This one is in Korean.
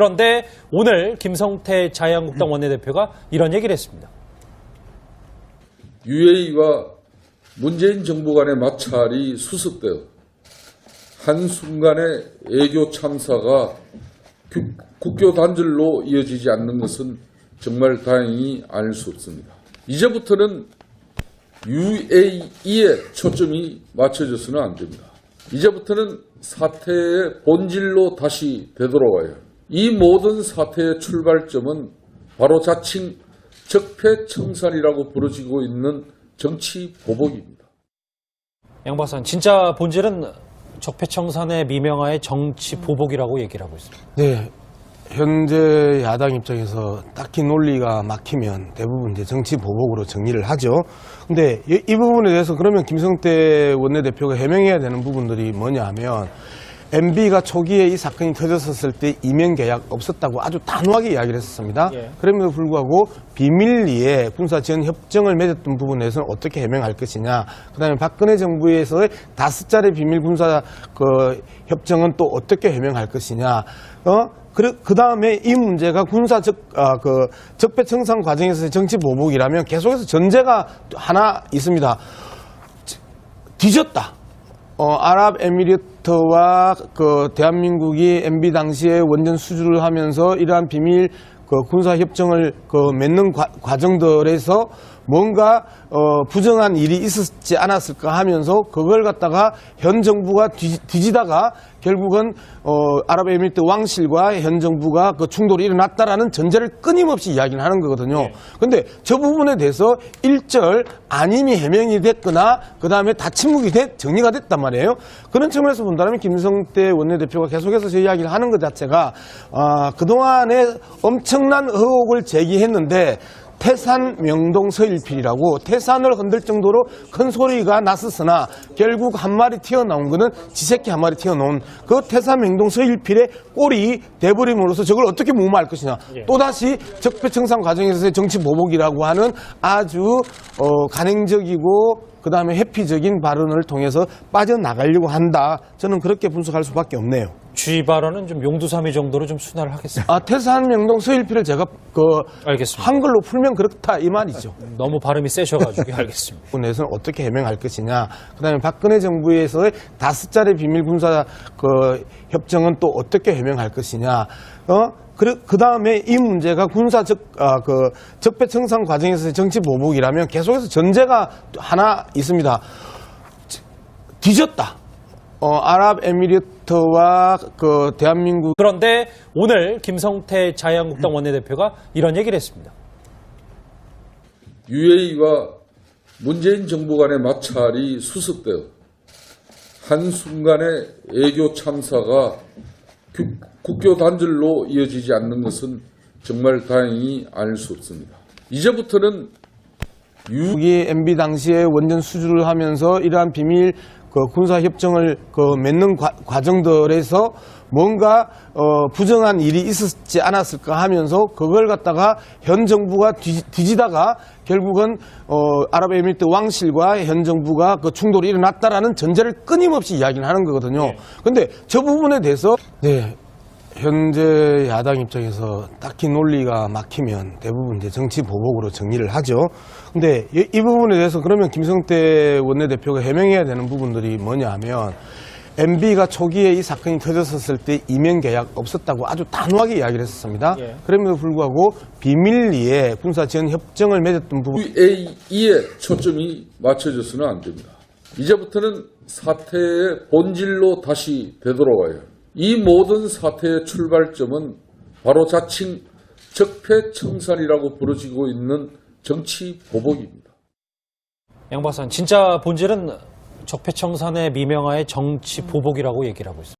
그런데 오늘 김성태 자유한국당 원내대표가 이런 얘기를 했습니다. UAE와 문재인 정부 간의 마찰이 수습되어 한순간에 애교 참사가 국- 국교 단절로 이어지지 않는 것은 정말 다행히 알 수 없습니다. 이제부터는 UAE에 초점이 맞춰져서는 안 됩니다. 이제부터는 사태의 본질로 다시 되돌아와야 합니다. 이 모든 사태의 출발점은 바로 자칭 적폐청산이라고 부르지고 있는 정치 보복입니다. 양 박사는 진짜 본질은 적폐청산의 미명하에 정치 보복이라고 얘기를 하고 있습니다. 네. 현재 야당 입장에서 딱히 논리가 막히면 대부분 이제 정치 보복으로 정리를 하죠. 근데 이, 이 부분에 대해서 그러면 김성태 원내대표가 해명해야 되는 부분들이 뭐냐 하면 MB가 초기에 이 사건이 터졌었을 때 이면 계약 없었다고 아주 단호하게 이야기를 했었습니다. 예. 그럼에도 불구하고 비밀리에 군사 지원 협정을 맺었던 부분에서는 어떻게 해명할 것이냐. 그다음에 박근혜 정부에서의 다섯 차례 비밀 군사 그 협정은 또 어떻게 해명할 것이냐. 어? 그 다음에 이 문제가 군사 적, 아, 그 적폐 청산 과정에서의 정치 보복이라면 계속해서 전제가 하나 있습니다. 뒤졌다. 어, 아랍에미리트 와 그 대한민국이 MB 당시에 원전 수주를 하면서 이러한 비밀 그 군사 협정을 그 맺는 과, 과정들에서 뭔가 어, 부정한 일이 있었지 않았을까 하면서 그걸 갖다가 현 정부가 뒤, 뒤지다가 결국은 어, 아랍에미리트 왕실과 현 정부가 그 충돌이 일어났다라는 전제를 끊임없이 이야기를 하는 거거든요. 근데 저 부분에 대해서 일절 아님이 해명이 됐거나 그 다음에 다 침묵이 됐, 정리가 됐단 말이에요. 그런 측면에서 본다면 김성태 원내대표가 계속해서 저 이야기를 하는 것 자체가 아, 그동안에 엄청난 의혹을 제기했는데 태산 명동 서일필이라고 태산을 흔들 정도로 큰 소리가 났었으나 결국 한 마리 튀어나온 거는 지새끼 한 마리 튀어나온 그 태산 명동 서일필의 꼴이 돼버림으로써 저걸 어떻게 무마할 것이냐. 또다시 적폐청산 과정에서의 정치 보복이라고 하는 아주 어, 간행적이고 그 다음에 회피적인 발언을 통해서 빠져나가려고 한다. 저는 그렇게 분석할 수밖에 없네요 주의 발언은 좀 용두사미 정도로 좀 순화를 하겠습니다. 아 태산 명동 서일필을 제가 그 알겠습니다. 한글로 풀면 그렇다 이 말이죠 너무 발음이 세셔가지고 알겠습니다. 부분에서는 어떻게 해명할 것이냐. 그다음에 박근혜 정부에서의 다섯 차례 비밀 군사 그 협정은 또 어떻게 해명할 것이냐. 어? 그 다음에 이 문제가 군사 적, 아, 그 적폐 청산 과정에서의 정치 보복이라면 계속해서 전제가 또 하나 있습니다. 뒤졌다. 어, 아랍에미리트와 그 대한민국 그런데 오늘 김성태 자유한국당 원내대표가 이런 얘기를 했습니다. UAE와 문재인 정부 간의 마찰이 수습되어 한순간에 애교 참사가 국- 국교 단절로 이어지지 않는 것은 정말 다행히 알 수 없습니다. 이제부터는 미국이 MB 당시에 원전 수주를 하면서 이러한 비밀 그 군사 협정을 그 맺는 과, 과정들에서 뭔가 어, 부정한 일이 있었지 않았을까 하면서 그걸 갖다가 현 정부가 뒤, 뒤지 다가 결국은 어, 아랍에미리트 왕실과 현 정부가 그 충돌이 일어났다라는 전제를 끊임없이 이야기를 하는 거거든요. 근데 저 부분에 대해서 네. 현재 야당 입장에서 딱히 논리가 막히면 대부분 이제 정치 보복으로 정리를 하죠. 근데 이, 이 부분에 대해서 그러면 김성태 원내대표가 해명해야 되는 부분들이 뭐냐 하면 MB가 초기에 이 사건이 터졌었을 때 이면 계약 없었다고 아주 단호하게 이야기를 했었습니다. 예. 그럼에도 불구하고 비밀리에 군사 지원 협정을 맺었던 부분 UAE에 초점이 맞춰져서는 안 됩니다. 이제부터는 사태의 본질로 다시 되돌아와야 합니다. 이 모든 사태의 출발점은 바로 자칭 적폐청산이라고 부르지고 있는 정치 보복입니다. 양 박사는 진짜 본질은 적폐청산의 미명하에 정치 보복이라고 얘기를 하고 있습니다.